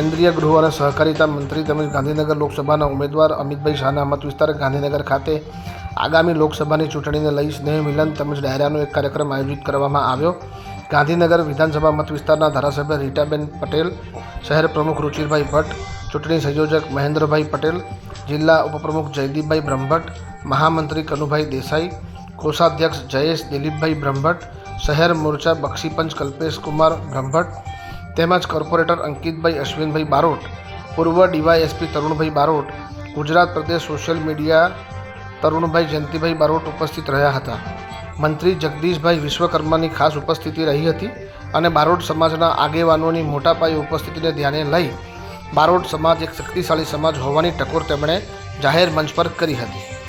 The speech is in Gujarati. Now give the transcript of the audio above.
કેન્દ્રીય ગૃહ અને સહકારિતા મંત્રી તેમજ ગાંધીનગર લોકસભાના ઉમેદવાર અમિતભાઈ શાહના મત વિસ્તાર ગાંધીનગર ખાતે આગામી લોકસભાની ચૂંટણીને લઈ સ્નેહ મિલન તેમજ ડાયરાનો એક કાર્યક્રમ આયોજિત કરવામાં આવ્યો. ગાંધીનગર વિધાનસભા મત વિસ્તારના ધારાસભ્ય રીટાબેન પટેલ, શહેર પ્રમુખ રુચિરભાઈ ભટ્ટ, ચૂંટણી સંયોજક મહેન્દ્રભાઈ પટેલ, જિલ્લા ઉપપ્રમુખ જયદીપભાઈ બ્રહ્મભટ્ટ, મહામંત્રી કનુભાઈ દેસાઈ, કોષાધ્યક્ષ જયેશ દિલીપભાઈ બ્રહ્મભટ્ટ, શહેર મોરચા બક્ષીપંચ કલ્પેશ કુમાર બ્રહ્મભટ્ટ તેમજ કોર્પોરેટર અંકિતભાઈ અશ્વિનભાઈ બારોટ, પૂર્વ ડીવાયએસપી તરુણભાઈ બારોટ, ગુજરાત પ્રદેશ સોશિયલ મીડિયા તરુણભાઈ જયંતિભાઈ બારોટ ઉપસ્થિત રહ્યા હતા. મંત્રી જગદીશભાઈ વિશ્વકર્માની ખાસ ઉપસ્થિતિ રહી હતી અને બારોટ સમાજના આગેવાનોની મોટા પાયે ઉપસ્થિતિને ધ્યાને લઈ બારોટ સમાજ એક શક્તિશાળી સમાજ હોવાની ટકોર તેમણે જાહેર મંચ પર કરી હતી.